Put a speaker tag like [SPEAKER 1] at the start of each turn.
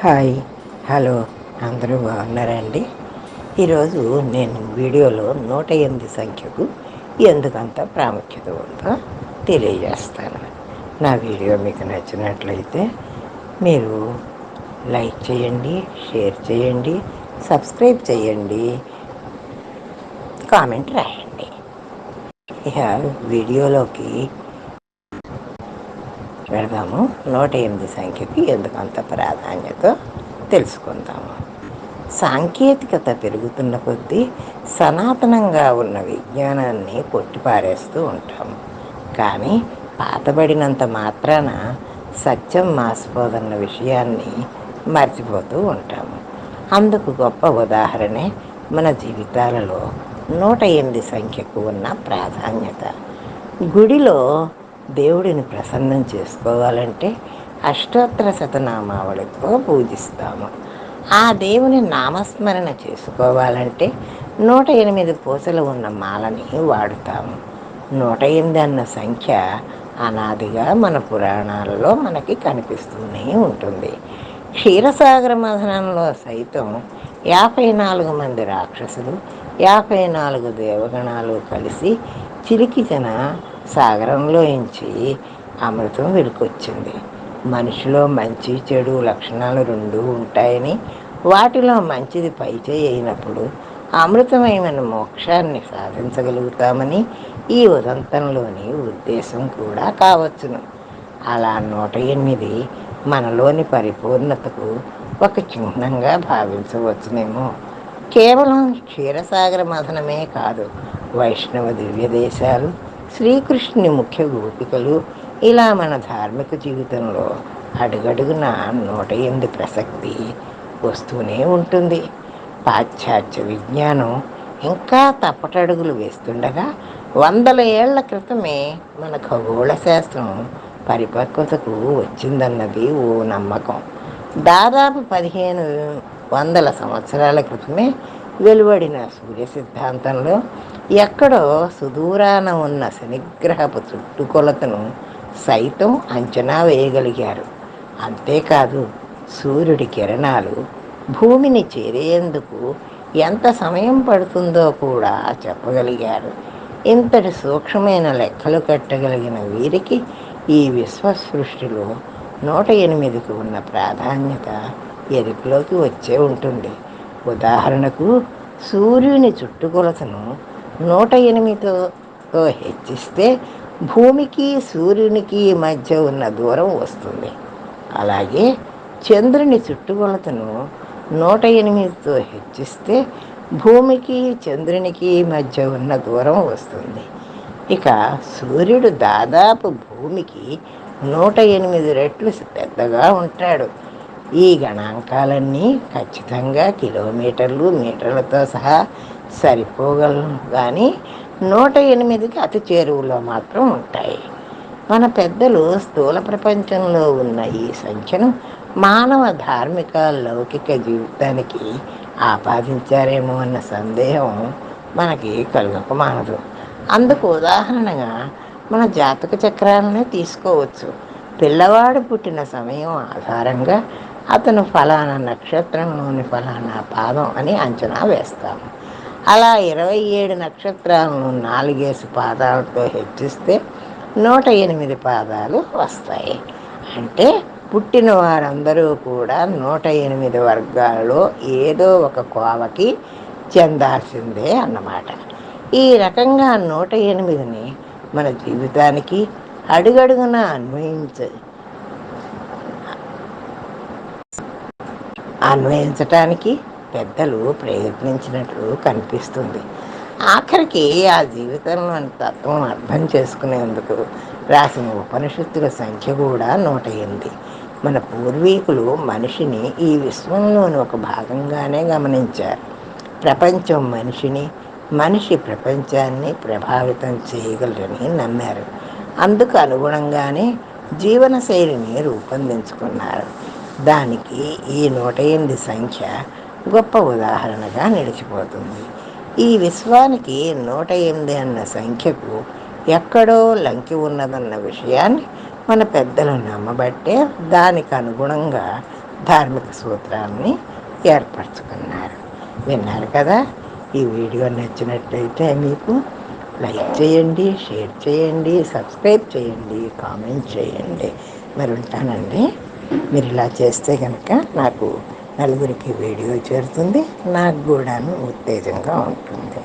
[SPEAKER 1] Hi. Hello. అందరూ బాగున్నారండి? ఈరోజు నేను వీడియోలో నూట ఎనిమిది సంఖ్యకు ఎందుకంత ప్రాముఖ్యత ఉందో తెలియజేస్తాను. నా వీడియో మీకు నచ్చినట్లయితే మీరు లైక్ చేయండి షేర్ చేయండి సబ్స్క్రైబ్ చేయండి కామెంట్ రాయండి. ఇక వీడియోలోకి పెడదాము నూట ఎనిమిది సంఖ్యకి ఎందుకు అంత ప్రాధాన్యత తెలుసుకుందాము. సాంకేతికత పెరుగుతున్న కొద్దీ సనాతనంగా ఉన్న విజ్ఞానాన్ని కొట్టిపారేస్తూ ఉంటాము కానీ పాతబడినంత మాత్రాన సత్యం మాసిపోదన్న విషయాన్ని మర్చిపోతూ ఉంటాము అందుకు గొప్ప ఉదాహరణే మన జీవితాలలో నూట ఎనిమిది సంఖ్యకు ఉన్న ప్రాధాన్యత. గుడిలో దేవుడిని ప్రసన్నం చేసుకోవాలంటే అష్టోత్తర శతనామావళితో పూజిస్తాము. ఆ దేవుని నామస్మరణ చేసుకోవాలంటే నూట ఎనిమిది పూసలు ఉన్న మాలని వాడుతాము. నూట ఎనిమిది అన్న సంఖ్య అనాదిగా మన పురాణాలలో మనకి కనిపిస్తూనే ఉంటుంది. క్షీరసాగర మథనంలో సైతం యాభై నాలుగు మంది రాక్షసులు యాభై నాలుగు దేవగణాలు కలిసి చిలికిచన సాగరంలోంచి అమృతం వెలుకొచ్చింది. మనిషిలో మంచి చెడు లక్షణాలు రెండు ఉంటాయని వాటిలో మంచిది పైచే అయినప్పుడు అమృతమైన మోక్షాన్ని సాధించగలుగుతామని ఈ ఉదంతంలోని ఉద్దేశం కూడా కావచ్చును. అలా నూట ఎనిమిది మనలోని పరిపూర్ణతకు ఒక చిహ్నంగా భావించవచ్చునేమో. కేవలం క్షీరసాగర మథనమే కాదు వైష్ణవ దివ్య దేశాలు శ్రీకృష్ణుని ముఖ్య గోపికలు. ఇలా మన ధార్మిక జీవితంలో అడుగడుగున నూట ఎనిమిది ప్రసక్తి వస్తూనే ఉంటుంది. పాశ్చాత్య విజ్ఞానం ఇంకా తప్పటడుగులు వేస్తుండగా వందల ఏళ్ళ క్రితమే మన ఖగోళ శాస్త్రం పరిపక్వతకు వచ్చిందన్నది ఓ నమ్మకం. దాదాపు పదిహేను వందల సంవత్సరాల క్రితమే వెలువడిన సూర్య సిద్ధాంతంలో ఎక్కడో సుదూరాన ఉన్న శనిగ్రహపు చుట్టుకొలతను సైతం అంచనా వేయగలిగారు. అంతేకాదు సూర్యుడి కిరణాలు భూమిని చేరేందుకు ఎంత సమయం పడుతుందో కూడా చెప్పగలిగారు. ఇంతటి సూక్ష్మమైన లెక్కలు కట్టగలిగిన వీరికి ఈ విశ్వ సృష్టిలో నూట ఎనిమిదికి ఉన్న ప్రాధాన్యత ఎరుపులోకి వచ్చే ఉంటుంది. ఉదాహరణకు సూర్యుని చుట్టుకొలతను నూట ఎనిమిదితో హెచ్చిస్తే భూమికి సూర్యునికి మధ్య ఉన్న దూరం వస్తుంది. అలాగే చంద్రుని చుట్టుకొలతను నూట ఎనిమిదితో హెచ్చిస్తే భూమికి చంద్రునికి మధ్య ఉన్న దూరం వస్తుంది. ఇక సూర్యుడు దాదాపు భూమికి నూట ఎనిమిది రెట్లు పెద్దగా ఉంటాడు. ఈ గణాంకాలన్నీ ఖచ్చితంగా కిలోమీటర్లు మీటర్లతో సహా సరిపోగలను. కానీ నూట ఎనిమిదికి అతి చేరువులో మాత్రం ఉంటాయి. మన పెద్దలు స్థూల ప్రపంచంలో ఉన్న ఈ సంఖ్యను మానవ ధార్మిక లౌకిక జీవితానికి ఆపాదించారేమో అన్న సందేహం మనకి కలుగక మానదు. అందుకు ఉదాహరణగా మన జాతక చక్రాలనే తీసుకోవచ్చు. పిల్లవాడు పుట్టిన సమయం ఆధారంగా అతను ఫలానా నక్షత్రంలోని ఫలానా పాదం అని అంచనా వేస్తాము అలా ఇరవై ఏడు నక్షత్రాలను నాలుగేసి పాదాలతో హెచ్చిస్తే నూట ఎనిమిది పాదాలు వస్తాయి. అంటే పుట్టిన వారందరూ కూడా నూట ఎనిమిది వర్గాల్లో ఏదో ఒక కోవకి చెందాల్సిందే అన్నమాట. ఈ రకంగా నూట ఎనిమిదిని మన జీవితానికి అడుగడుగున అన్వయించ అన్వయించటానికి పెద్దలు ప్రయత్నించినట్లు కనిపిస్తుంది. ఆఖరికి ఆ జీవితంలోని తత్వం అర్థం చేసుకునేందుకు రాసిన ఉపనిషత్తుల సంఖ్య కూడా నూట ఎనిమిది. మన పూర్వీకులు మనిషిని ఈ విశ్వంలోని ఒక భాగంగానే గమనించారు. ప్రపంచం మనిషిని మనిషి ప్రపంచాన్ని ప్రభావితం చేయగలరని నమ్మారు. అందుకు అనుగుణంగానే జీవనశైలిని రూపొందించుకున్నారు. దానికి ఈ నూట ఎనిమిది సంఖ్య గొప్ప ఉదాహరణగా నిలిచిపోతుంది. ఈ విశ్వానికి నూట ఎనిమిది అన్న సంఖ్యకు ఎక్కడో లంకి ఉన్నదన్న విషయాన్ని మన పెద్దలు నమ్మబట్టే దానికి అనుగుణంగా ధార్మిక సూత్రాన్ని ఏర్పరచుకున్నారు. విన్నారు కదా? ఈ వీడియో నచ్చినట్లయితే మీకు లైక్ చేయండి షేర్ చేయండి సబ్స్క్రైబ్ చేయండి కామెంట్ చేయండి. మరి ఉంటానండి మీరు ఇలా చేస్తే కనుక నాకు నలుగురికి వీడియో చేరుతుంది నాకు కూడాను ఉత్తేజంగా ఉంటుంది.